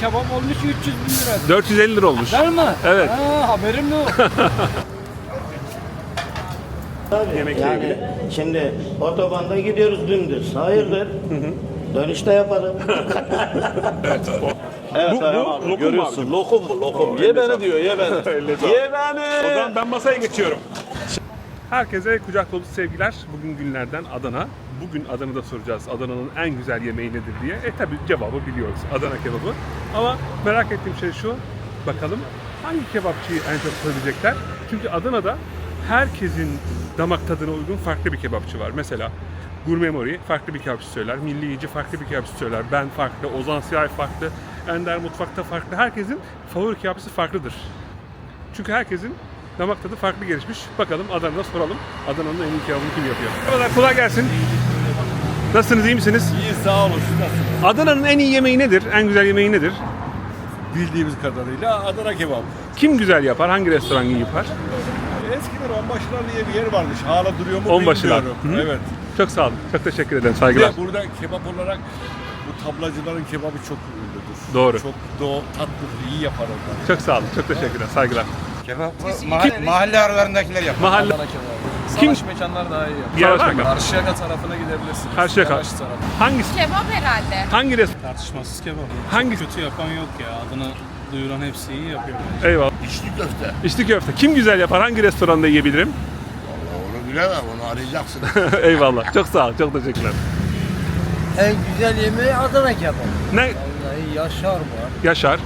kebap olmuş 300 bin lira. 450 lira olmuş. Değil mi? Evet. Ha, haberim yok. Yemekle Yani ilgili. şimdi otobanda gidiyoruz dümdüz. Hayırdır? Dönüşte yapalım. evet, Bu- bu lokum abi, mu görüyorsun. Lokum bu lokum. Ye beni diyor, ye beni. ye beni. O zaman ben masaya geçiyorum. Herkese kucak dolusu sevgiler. Bugün günlerden Adana. Bugün Adana'da soracağız Adana'nın en güzel yemeği nedir diye. E tabi cevabı biliyoruz. Adana kebabı. Ama merak ettiğim şey şu. Bakalım hangi kebapçıyı en çok söyleyecekler? Çünkü Adana'da herkesin damak tadına uygun farklı bir kebapçı var. Mesela Gurme Mori farklı bir kebapçı söyler. Milli Yiyici farklı bir kebapçı söyler. Ben farklı, Ozan Siyah farklı, Ender Mutfak'ta farklı. Herkesin favori kebapçısı farklıdır. Çünkü herkesin damak tadı farklı gelişmiş. Bakalım Adana'da soralım. Adana'nın en iyi kebabını kim yapıyor? Merhabalar, kolay gelsin. Nasılsınız, iyi misiniz? İyi sağ olun. siz nasılsınız? Adana'nın en iyi yemeği nedir? En güzel yemeği nedir? Bildiğimiz kadarıyla Adana kebap. Kim güzel yapar? Hangi restoran iyi yapar? Eskiden Onbaşılar diye bir yer varmış. Hala duruyor mu Onbaşılar. bilmiyorum. Hı. Evet. Çok sağ olun. Çok teşekkür ederim. Bir Saygılar. de burada kebap olarak bu tablacıların kebabı çok ünlüdür. Doğru. Çok doğu, tatlı, iyi yapar onlar. Çok sağ olun. Çok teşekkürler. Saygılar. Kebap mahalle, mahalle aralarındakiler yapar. Mahalle Adana kebabı. Kim- Savaş mekanlar daha iyi yer var mı? Karşıyaka tarafına gidebilirsiniz. Karşıyaka. Yavaş tarafı. Hangisi? Kebap herhalde. Hangi restoran? Tartışmasız kebap. Hangisi? Kötü yapan yok ya. Adını duyuran hepsi iyi yapıyor. Eyvallah. İçli köfte. İçli köfte. Kim güzel yapar? Hangi restoranda yiyebilirim? Onu bilemem, onu arayacaksın. Eyvallah. Çok sağ ol. Çok teşekkürler. en güzel yemeği Adana kebap. Ne? Vallahi Yaşar var, Yaşar.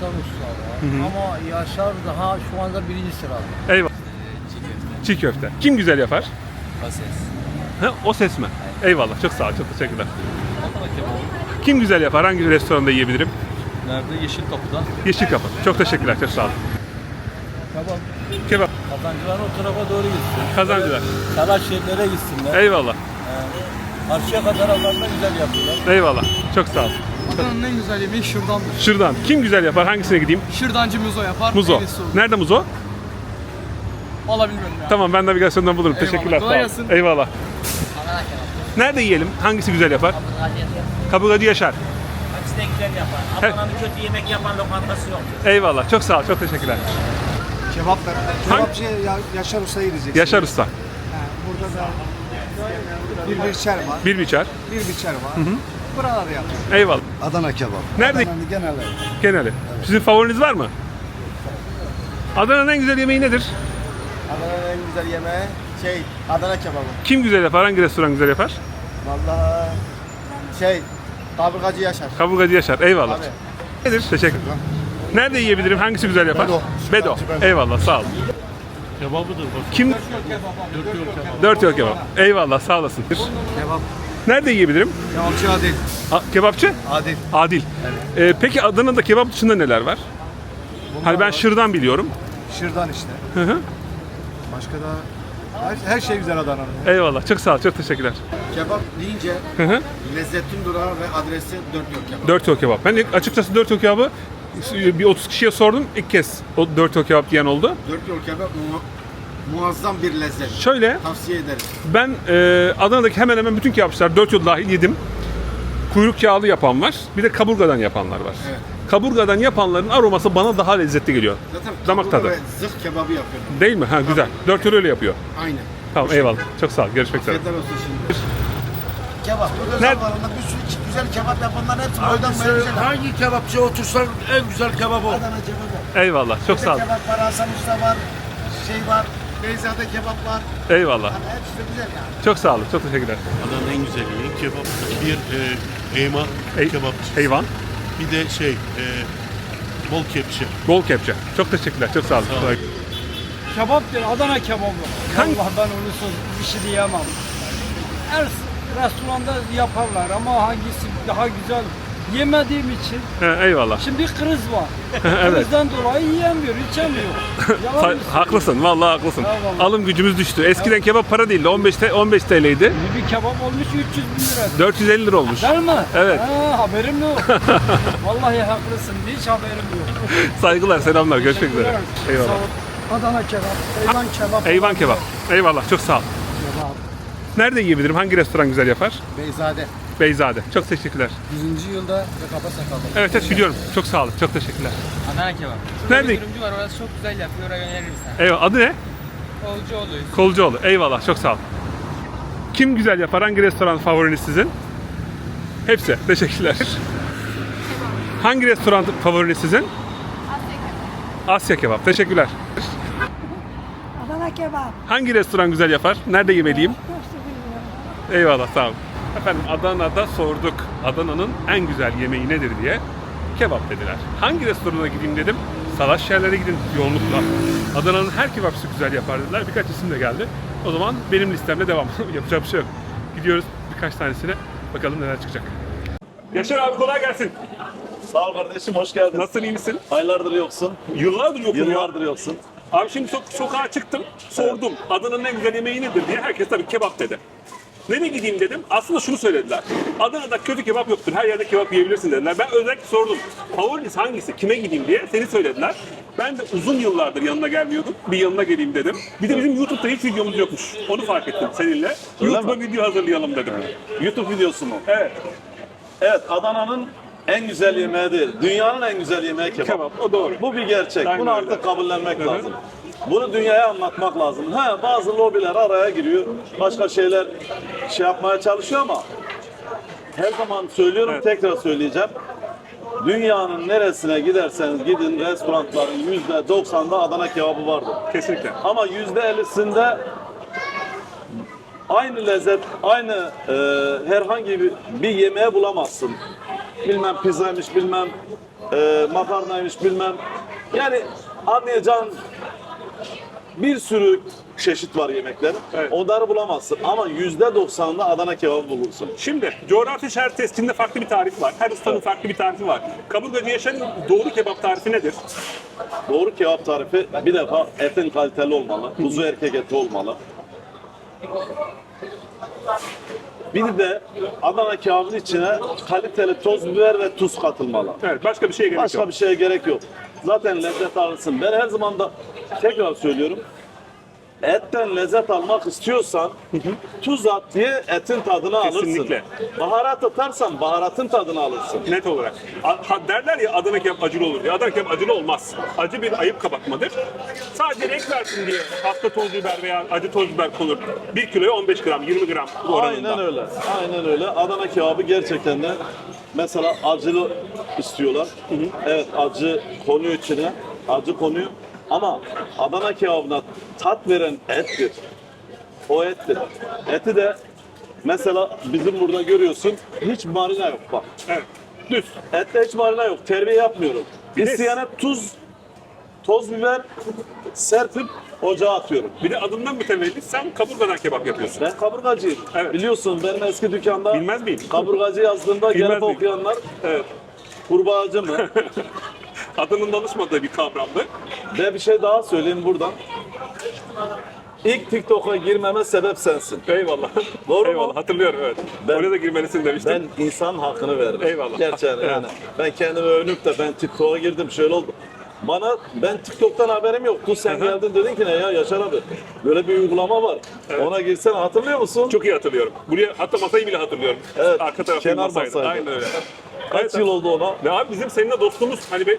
Hasan Usta var. Ama Yaşar daha şu anda birinci sırada. Eyvallah. Çiğ köfte. Kim güzel yapar? Ha, o ses mi? Eyvallah. Çok sağ ol. Çok teşekkürler. Kim güzel yapar? Hangi restoranda yiyebilirim? Nerede? Yeşil Kapı'da. Yeşil Kapı. Çok teşekkürler. Çok sağ ol. Kebap. Kebap. Kazancılar o tarafa doğru gitsin. Kazancılar. Salaşehirlere gitsinler. Eyvallah. Karşıyaka taraflarında güzel yapıyorlar. Eyvallah. Çok sağ ol. Adana'nın en güzel yemeği şırdandır. Şırdan. Kim güzel yapar? Hangisine gideyim? Şırdancı Muzo yapar. Muzo. olur. Nerede Muzo? Valla bilmiyorum ya. Tamam ben navigasyondan bulurum. Eyvallah. Teşekkürler. Kolay Sağ ol. gelsin. Eyvallah. Nerede yiyelim? Hangisi güzel yapar? Kaburgacı Yaşar. Hepsi de güzel yapar. Adana'nın kötü yemek yapan lokantası yok. Eyvallah. Çok sağ ol. Çok teşekkürler. Kebaplar. Hangi- Kebapçı Ya- Yaşar Usta'ya gideceksin. Yaşar Usta. Ha, burada da bir biçer var. Bir biçer. Bir biçer var. Buraları yapıyor. Eyvallah. Adana kebap. Nerede? Adana'nın genelde. Geneli. Sizin favoriniz var mı? Adana'nın en güzel yemeği nedir? Adana'nın en güzel yemeği şey Adana kebabı. Kim güzel yapar? Hangi restoran güzel yapar? Vallahi şey kaburgacı Yaşar. Kaburgacı Yaşar. Eyvallah. Abi. Nedir? Teşekkür Nerede yiyebilirim? Hangisi güzel yapar? Bedo. Bedo. Eyvallah. Sağ ol. Kebabıdır bak. Kim? Dört yol kebap. Eyvallah. Sağ olasın. Kebap. Nerede yiyebilirim? Kebapçı Adil. A- kebapçı? Adil. Adil. Ee, peki Adana'da kebap dışında neler var? Hani ben şırdan biliyorum. Şırdan işte. Hı hı. Başka da her, her şey güzel Adana'nın. Eyvallah. Çok sağ ol. Çok teşekkürler. Kebap deyince Hı hı. lezzetin durağı ve adresi dört yol kebap. Dört yol kebap. Ben ilk- açıkçası dört yol kebabı bir 30 kişiye sordum. İlk kez o dört yol kebap diyen oldu. Dört yol kebap mu- muazzam bir lezzet. Şöyle Tavsiye ederiz. ben e, Adana'daki hemen hemen bütün kebapçılar dört yol dahil yedim. Kuyruk yağlı yapan var. Bir de kaburgadan yapanlar var. Evet. Kaburgadan yapanların aroması bana daha lezzetli geliyor. Zaten Damak tadı. ve zırh kebabı yapıyorlar. Değil mi? Ha güzel. Dört yol öyle yapıyor. Aynen. Tamam eyvallah. Çok sağ ol. Görüşmek üzere. Afiyetler olsun şimdi. Kebap. Burada Nerede? zamanında bir sürü güzel kebap yapanlar hepsi boya güzel. Hangi kebapçıya otursan en güzel kebap o. Adana kebabı. Eyvallah. Çok sağ ol. Kebap var, Hasan Usta var, şey var, Beyza'da kebap var. Eyvallah. Yani hepsi de güzel yani. Çok sağ olun. Çok teşekkürler. Adana'nın en güzel yemeği kebap. Bir e, eyma Ey- kebapçısı. Eyvan. Bir de şey e, bol kepçe. Bol kepçe. Çok teşekkürler. Çok sağ olun. Sağ ol. Kolay- Kebaptır, Adana kebabı. Hangi- Vallahi ben onu söz, bir şey diyemem. Her restoranda yaparlar ama hangisi daha güzel yemediğim için Ha, eyvallah. şimdi kriz var. Evet. Krizden dolayı yiyemiyor, içemiyor. Yalan mı haklısın. Vallahi haklısın. Eyvallah. Alım gücümüz düştü. Eskiden kebap para değildi. 15 te- 15 TL'ydi. Bir kebap olmuş 300 bin lira. 450 lira olmuş. Değil mi? Evet. Ha, haberim yok. Vallahi haklısın. Hiç haberim yok. Saygılar, selamlar. Görüşmek üzere. Eyvallah. Adana kebap, Eyvan kebap. Eyvan kebap. Eyvallah. Çok sağ ol. Nerede yiyebilirim? Hangi restoran güzel yapar? Beyzade. Beyzade. Çok teşekkürler. 100. yılda yakaba sakalı. Evet evet biliyorum. Çok sağ olun. Çok teşekkürler. Adana kebap. Nerede? Bir dürümcü var orası çok güzel yapıyor. Oraya öneririz sana. Eyvallah. Adı ne? Kolcu oluyor. Kolcuoğlu. Eyvallah. Çok sağ ol. Kim güzel yapar? Hangi restoran favoriniz sizin? Hepsi. Teşekkürler. Hangi restoran favoriniz sizin? Asya kebap. Teşekkürler. Adana kebap. Hangi restoran güzel yapar? Nerede yemeliyim? Eyvallah sağ olun. Efendim Adana'da sorduk. Adana'nın en güzel yemeği nedir diye. Kebap dediler. Hangi restorana gideyim dedim. Salaş yerlere gidin yoğunlukla. Adana'nın her kebapçısı güzel yapar dediler. Birkaç isim de geldi. O zaman benim listemde devam. Yapacak bir şey yok. Gidiyoruz birkaç tanesine. Bakalım neler çıkacak. Yaşar abi kolay gelsin. Sağ ol kardeşim hoş geldin. Nasılsın iyi misin? Aylardır yoksun. Yıllardır yokum ya. Yıllardır yoksun. Abi şimdi sok- sokağa çıktım, sordum Adana'nın en güzel yemeği nedir diye. Herkes tabii kebap dedi. Nereye gideyim dedim. Aslında şunu söylediler. Adana'da kötü kebap yoktur. Her yerde kebap yiyebilirsin dediler. Ben özellikle sordum. Favoriniz hangisi? Kime gideyim diye. Seni söylediler. Ben de uzun yıllardır yanına gelmiyordum. Bir yanına geleyim dedim. Bir de bizim YouTube'da hiç videomuz yokmuş. Onu fark ettim seninle. YouTube'a video hazırlayalım dedim. YouTube videosu mu? Evet. Evet Adana'nın en güzel yemeği değil. Dünyanın en güzel yemeği kebap. Kebap. O doğru. Bu bir gerçek. Aynen Bunu öyle. artık kabullenmek Hı hı. lazım. Bunu dünyaya anlatmak lazım. Ha bazı lobiler araya giriyor. Başka şeyler şey yapmaya çalışıyor ama her zaman söylüyorum Evet. tekrar söyleyeceğim. Dünyanın neresine giderseniz gidin restoranların yüzde 90'da Adana kebabı vardır. Kesinlikle. Ama yüzde ellisinde aynı lezzet, aynı e, herhangi bir, bir yemeğe bulamazsın. Bilmem pizzaymış, bilmem e, makarnaymış, bilmem. Yani anlayacağın bir sürü çeşit var yemeklerin. Evet. Onları bulamazsın. Ama yüzde doksanında Adana kebabı bulursun. Şimdi coğrafi işaret testinde farklı bir tarif var. Her ustanın farklı bir tarifi var. Kaburgacı Yaşar'ın doğru kebap tarifi nedir? Doğru kebap tarifi bir defa etin kaliteli olmalı. Kuzu erkek eti olmalı. Bir de Adana kebabın içine kaliteli toz biber ve tuz katılmalı. Evet, başka bir şeye gerek Başka yok. bir şeye gerek yok. Zaten lezzet alırsın. Ben her zaman da tekrar söylüyorum. Etten lezzet almak istiyorsan tuz at diye etin tadını Kesinlikle. alırsın. Baharat atarsan baharatın tadını alırsın. Net olarak. A- ha- derler ya Adana kebap acılı olur diye. Adana kebap acılı olmaz. Acı bir ayıp kapatmadır. Sadece renk versin diye hafta toz biber veya acı toz biber konur. 1 kiloya 15 gram, 20 gram oranında. Aynen öyle. Aynen öyle. Adana kebabı gerçekten de mesela acılı istiyorlar. Evet acı konuyor içine. Acı konuyor. Ama Adana kebabına tat veren ettir. O ettir. Eti de mesela bizim burada görüyorsun hiç marina yok bak. Evet. Düz. Ette hiç marina yok. Terbiye yapmıyorum. İsteyene tuz, toz biber serpip ocağa atıyorum. Bir de adından mütevellit sen kaburgadan kebap yapıyorsun. Ben kaburgacıyım. Evet. Biliyorsun benim eski dükkanda Bilmez miyim? kaburgacı yazdığımda Bilmez gelip miyim? okuyanlar Evet. kurbağacı mı? Adının danışmadığı bir kavramdı. Ve bir şey daha söyleyeyim buradan. İlk TikTok'a girmeme sebep sensin. Eyvallah. Doğru mu? Eyvallah. Hatırlıyorum evet. Ben- Oraya da girmelisin demiştim. Ben insan hakkını veririm. Eyvallah. Gerçekten Evet. yani. Ben kendimi övünüp de ben TikTok'a girdim şöyle oldu. Bana ben TikTok'tan haberim yoktu. Sen Hı hı. geldin dedin ki ne ya Yaşar abi. Böyle bir uygulama var. Ona girsen hatırlıyor musun? Çok iyi hatırlıyorum. Buraya hatta masayı bile hatırlıyorum. Evet, Arka tarafı kenar masaydı. masaydı. Aynen öyle. Kaç Evet, yıl oldu ona? Ve abi bizim seninle dostluğumuz hani be,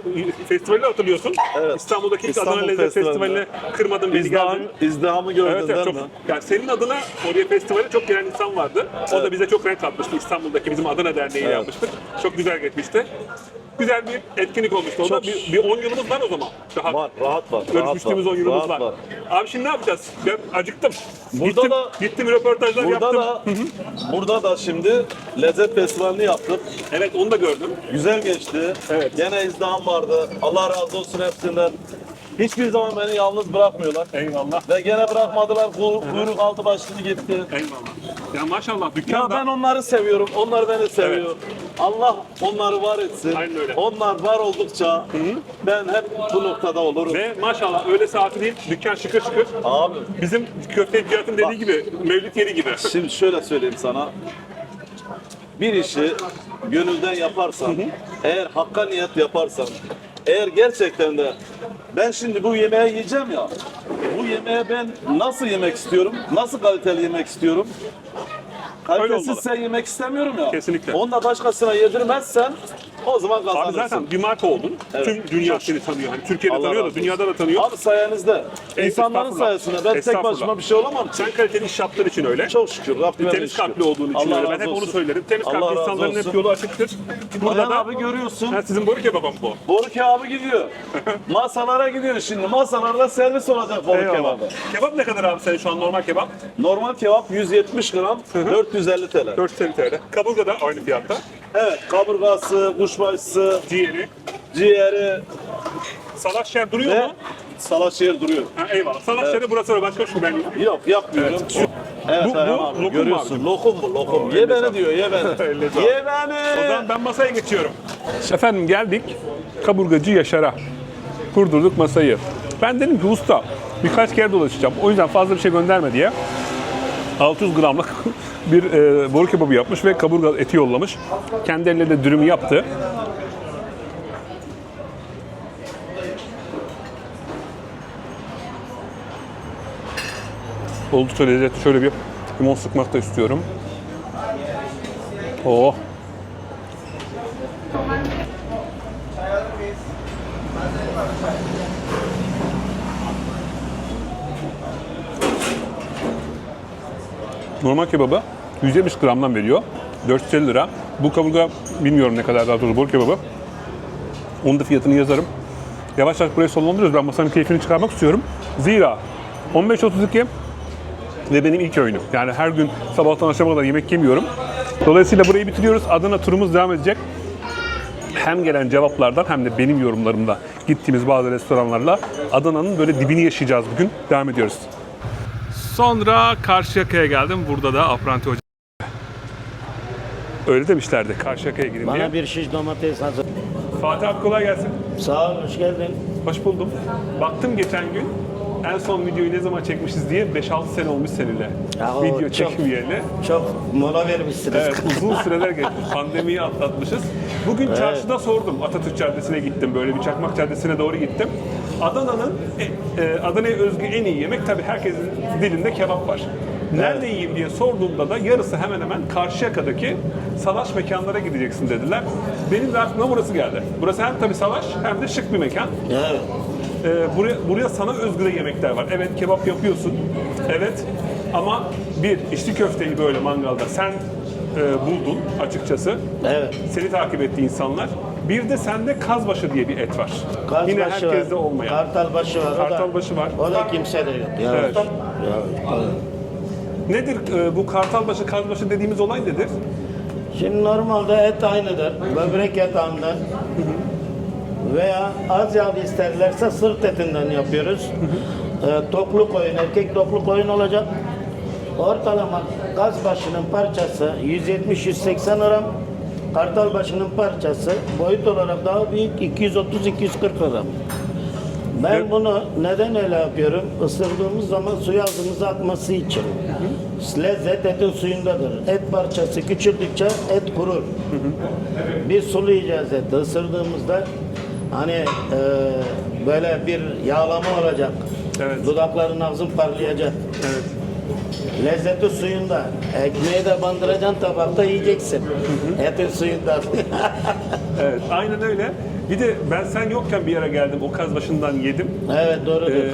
festivali hatırlıyorsun. Evet. İstanbul'daki ilk İstanbul Adana Lezzet. Festivali'ne kırmadın beni İzdiham, geldin. izdihamı gördün Evet, evet değil çok, mi? yani senin adına oraya festivale çok gelen insan vardı. O da bize çok renk katmıştı. İstanbul'daki bizim Adana Derneği Evet. yapmıştık. Çok güzel geçmişti. Güzel bir etkinlik olmuştu. O da Çok- bir, bir 10 yılımız var o zaman. Daha Var, rahat var. rahat görüşmüştüğümüz var, 10 yılımız rahat var. Abi şimdi ne yapacağız? Ben acıktım. Burada gittim, da- gittim röportajlar Burada yaptım. da burada da şimdi lezzet festivalini yaptık. Evet onu da gördüm. Güzel geçti. Evet. Gene izdiham vardı. Allah razı olsun hepsinden. Hiçbir zaman beni yalnız bırakmıyorlar. Eyvallah. Ve gene bırakmadılar. Kuyruk, kuyruk altı başını gitti. Eyvallah. Ya maşallah Ya dükkanda ben onları seviyorum. Onlar beni seviyor. Allah onları var etsin. Aynen öyle. Onlar var oldukça ben hep bu noktada olurum. ve maşallah öyle saati değil dükkan şıkır şıkır. Abi Bizim köfte Cihat'ın dediği gibi mevlüt yeri gibi. Şimdi şöyle söyleyeyim sana. Bir işi gönülden yaparsan, eğer hakka niyet yaparsan, eğer gerçekten de ben şimdi bu yemeği yiyeceğim ya, bu yemeği ben nasıl yemek istiyorum, nasıl kaliteli yemek istiyorum? Kalitesiz olmalı. sen yemek istemiyorum ya. Kesinlikle. Onu da başkasına yedirmezsen o zaman Abi kazanırsın. zaten bir marka oldun. Evet. Tüm dünya seni tanıyor. Hani Türkiye'de Allah tanıyor da dünyada da tanıyor. Abi sayenizde. İnsanların sayesinde. Ben tek başıma bir şey olamam. Sen kaliteli iş yaptığın için öyle. Çok şükür. Rabbime Temiz kalpli olduğun için öyle. Ben hep onu söylerim. Temiz kalpli insanların hep yolu açıktır. Burada da abi görüyorsun. Ha, sizin boru kebabı mı bu? Boru kebabı gidiyor. Masalara gidiyor şimdi. Masalarda servis olacak boru kebabı. Kebap ne kadar abi senin şu an normal kebap? Normal kebap 170 gram, 450 TL. 450 TL. Kaburga da aynı fiyatta. Evet, kaburgası, kuşbaşısı, Ciğeri. ciğeri Salaş yer duruyor ve mu? salat şehir duruyor. Ha, eyvallah. Salaş yeri burası var. Başka şu ben. Yok yapmıyorum. Evet, Bu- bu Ayhan lokum abi mu görüyorsun. Lokum bu lokum. Ye beni diyor, ye beni. Sağlık. ye beni. O zaman ben masaya geçiyorum. Efendim geldik kaburgacı Yaşar'a. Kurdurduk masayı. Ben dedim ki usta birkaç kere dolaşacağım. O yüzden fazla bir şey gönderme diye. 600 gramlık bir e, boru kebabı yapmış ve kaburga eti yollamış. Kendi elle de dürümü yaptı. Oldukça lezzetli. Şöyle bir limon sıkmak da istiyorum. Oh. Normal kebabı 170 gramdan veriyor. 450 lira. Bu kaburga bilmiyorum ne kadar daha doğrusu bol kebabı. Onun da fiyatını yazarım. Yavaş yavaş burayı sonlandırıyoruz. Ben masanın keyfini çıkarmak istiyorum. Zira 15.32 ve benim ilk öğünüm. Yani her gün sabahtan akşama kadar yemek yemiyorum. Dolayısıyla burayı bitiriyoruz. Adana turumuz devam edecek. Hem gelen cevaplardan hem de benim yorumlarımda gittiğimiz bazı restoranlarla Adana'nın böyle dibini yaşayacağız bugün. Devam ediyoruz. Sonra Karşıyaka'ya geldim. Burada da Apranti Hoca. Öyle demişlerdi. Karşıyaka'ya gidin diye. Bana bir şiş domates hazır. Fatih abi kolay gelsin. Sağ ol, hoş geldin. Hoş buldum. Baktım geçen gün en son videoyu ne zaman çekmişiz diye 5-6 sene olmuş seninle. Ya o Video çok- çekmeyeli. Çok mola vermişsiniz. Evet uzun süreler geçmiş. Pandemiyi atlatmışız. Bugün çarşıda sordum. Atatürk Caddesi'ne gittim. Böyle bir Çakmak Caddesi'ne doğru gittim. Adana'nın, e, e, Adana'ya özgü en iyi yemek tabii herkesin dilinde kebap var. Nerede yiyeyim diye sorduğumda da yarısı hemen hemen Karşıyaka'daki salaş mekanlara gideceksin dediler. Benim de aklıma burası geldi. Burası hem tabii salaş hem de şık bir mekan. Evet. Ee, buraya, buraya sana özgü de yemekler var. Evet kebap yapıyorsun. Evet ama bir içli köfteyi böyle mangalda sen e, buldun açıkçası. Evet. Seni takip etti insanlar. Bir de sende kazbaşı diye bir et var. Kaz Yine herkeste var, olmayan. Kartal başı var. o da- var. O da kimsede yok. Ya, Evet. ya, Nedir e, bu kartalbaşı, kazbaşı dediğimiz olay nedir? Şimdi normalde et aynıdır. Böbrek yatağından veya az yağ isterlerse sırt etinden yapıyoruz. Ee, toklu koyun, erkek toklu koyun olacak. Ortalama gaz başının parçası 170-180 gram. Kartal başının parçası boyut olarak daha büyük 230-240 gram. Ben bunu neden öyle yapıyorum? Isırdığımız zaman suyu ağzımıza akması için. Lezzet etin suyundadır. Et parçası küçüldükçe et kurur. Biz sulayacağız eti ısırdığımızda hani e, böyle bir yağlama olacak. Evet. Dudakların ağzın parlayacak. Evet. Lezzeti suyunda. Ekmeği de bandıracaksın tabakta yiyeceksin. Etin suyunda. Evet, aynen öyle. Bir de ben sen yokken bir yere geldim. O kazbaşından yedim. evet doğrudur. Ee,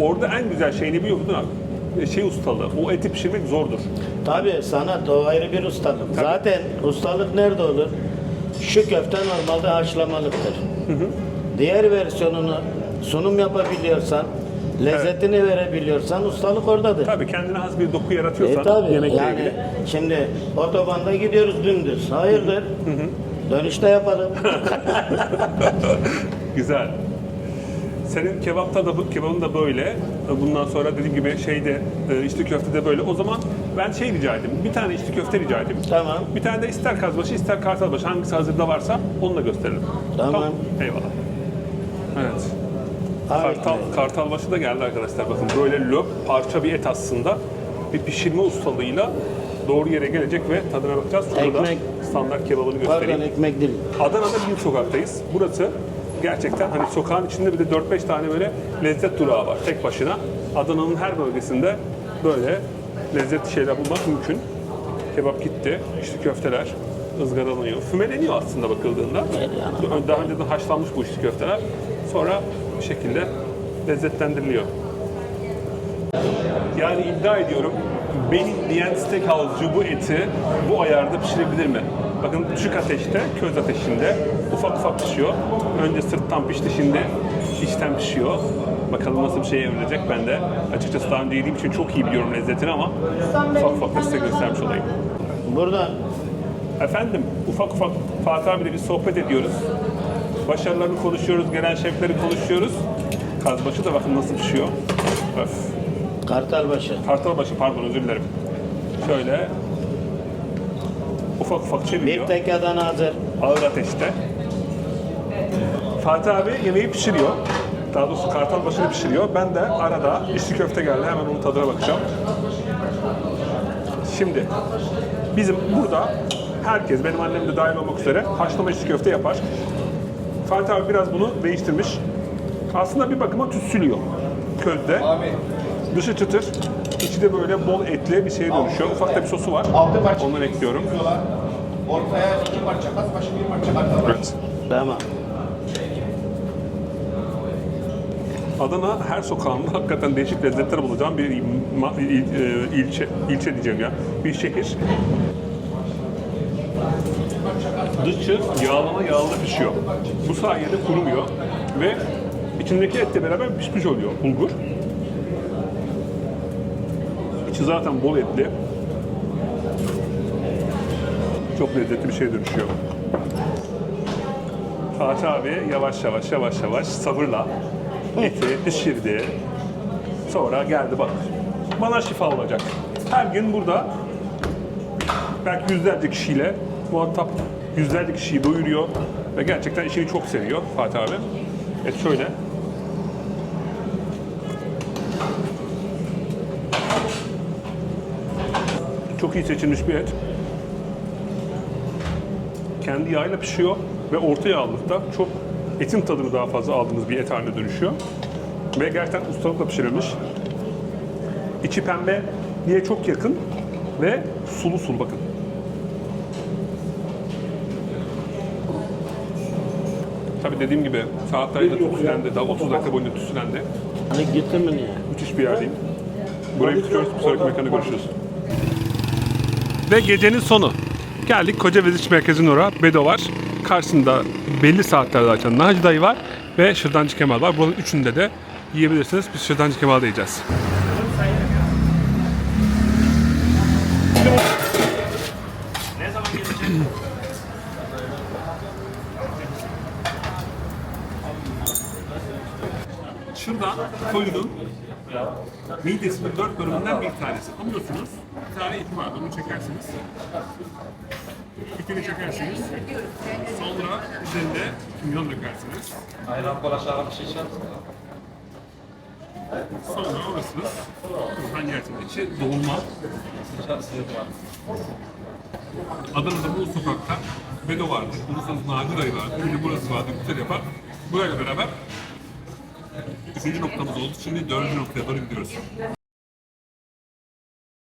orada en güzel şey ne biliyor musun abi? E, Şey ustalığı. O eti pişirmek zordur. Tabii sanat o ayrı bir ustalık. Zaten ustalık nerede olur? Şu köfte normalde haşlamalıktır. Diğer versiyonunu sunum yapabiliyorsan, lezzetini verebiliyorsan ustalık oradadır. Tabii kendine has bir doku yaratıyorsan E tabii yemekle yani ilgili. şimdi otobanda gidiyoruz dümdüz. Hayırdır? Dönüşte yapalım. Güzel. Senin kebapta da bu- kebabın da böyle. Bundan sonra dediğim gibi şeyde e, içli köfte de böyle. O zaman ben şey rica edeyim. Bir tane içli köfte rica edeyim. Tamam. Bir tane de ister kazbaşı ister kartalbaşı hangisi hazırda varsa onu da gösterelim. Tamam. Eyvallah. Evet. Harika. Kartal, kartalbaşı da geldi arkadaşlar. Bakın böyle löp parça bir et aslında. Bir pişirme ustalığıyla doğru yere gelecek ve tadına bakacağız. Şurada da Ekmek. standart kebabını göstereyim. Pardon ekmek değil. Adana'da Bin Sokak'tayız. Burası gerçekten hani sokağın içinde bir de 4-5 tane böyle lezzet durağı var tek başına. Adana'nın her bölgesinde böyle lezzetli şeyler bulmak mümkün. Kebap gitti. İçli köfteler ızgaralanıyor. Fümeleniyor aslında bakıldığında. Daha önceden haşlanmış bu içli köfteler. Sonra bir şekilde lezzetlendiriliyor. Yani iddia ediyorum benim diyen steakhouse'cu bu eti bu ayarda pişirebilir mi? Bakın düşük ateşte, köz ateşinde ufak ufak pişiyor. Önce sırttan pişti şimdi içten pişiyor. Bakalım nasıl bir şey evrilecek ben de. Açıkçası daha önce yediğim için çok iyi biliyorum lezzetini ama ufak ufak da size göstermiş olayım. Burada Efendim ufak ufak Fatih abiyle bir sohbet ediyoruz. Başarılarını konuşuyoruz, gelen şefleri konuşuyoruz. Kazbaşı da bakın nasıl pişiyor. Öf. Kartalbaşı. Kartalbaşı pardon özür dilerim. Şöyle ufak ufak Bir çeviriyor. tek Adana hazır. Ağır ateşte. Fatih abi yemeği pişiriyor. Daha doğrusu kartal başını pişiriyor. Ben de arada içli köfte geldi. Hemen onun tadına bakacağım. Şimdi bizim burada herkes, benim annem de dahil olmak üzere haşlama içli köfte yapar. Fatih abi biraz bunu değiştirmiş. Aslında bir bakıma tütsülüyor közde. Dışı çıtır, içi de böyle bol etli bir şeye dönüşüyor. Ufak da bir sosu var. Ondan ekliyorum. Ortaya iki parça kas başı bir parça kartal. Evet. Tamam. Adana her sokağında hakikaten değişik lezzetler bulacağım bir il- ma- il- e, ilçe, ilçe diyeceğim ya, bir şehir. Dışı yağlama yağlı pişiyor. Bu sayede kurumuyor ve içindeki etle beraber pişmiş oluyor bulgur. İçi zaten bol etli. Çok lezzetli bir şeye dönüşüyor. Fatih abi yavaş yavaş yavaş yavaş sabırla eti pişirdi. Sonra geldi bak. Bana şifa olacak. Her gün burada belki yüzlerce kişiyle muhatap yüzlerce kişiyi doyuruyor ve gerçekten işini çok seviyor Fatih abi. Et şöyle. Çok iyi seçilmiş bir et kendi yağıyla pişiyor ve orta yağlılıkta çok etin tadını daha fazla aldığımız bir et haline dönüşüyor. Ve gerçekten ustalıkla pişirilmiş. İçi pembe diye çok yakın ve sulu sulu bakın. Tabii dediğim gibi saatlerce tütsülendi, daha 30 dakika boyunca tütsülendi. Hani niye? Müthiş bir yerdeyim. Burayı bitiriyoruz, bir sonraki mekanda görüşürüz. Ve gecenin sonu. Geldik Koca Veziç Merkezi'nin oraya. Bedo var. Karşısında belli saatlerde açan Naci Dayı var. Ve Şırdancı Kemal var. Buranın üçünde de yiyebilirsiniz. Biz Şırdancı Kemal'da yiyeceğiz. Şırdan koyunun midesinin dört bölümünden bir tanesi. Alıyorsunuz, bir tane ip var, bunu çekersiniz. İpini çekersiniz. Sonra üzerinde kimyon dökersiniz. Ayran kola şarap şişe. Sonra alırsınız, kurban yersiniz. İçi dolma. Adana'da bu sokakta Bedo vardır, Uluslararası Nadir Dayı var, şimdi burası vardır, güzel yapar. Burayla beraber üçüncü noktamız oldu. Şimdi dördüncü noktaya doğru gidiyoruz.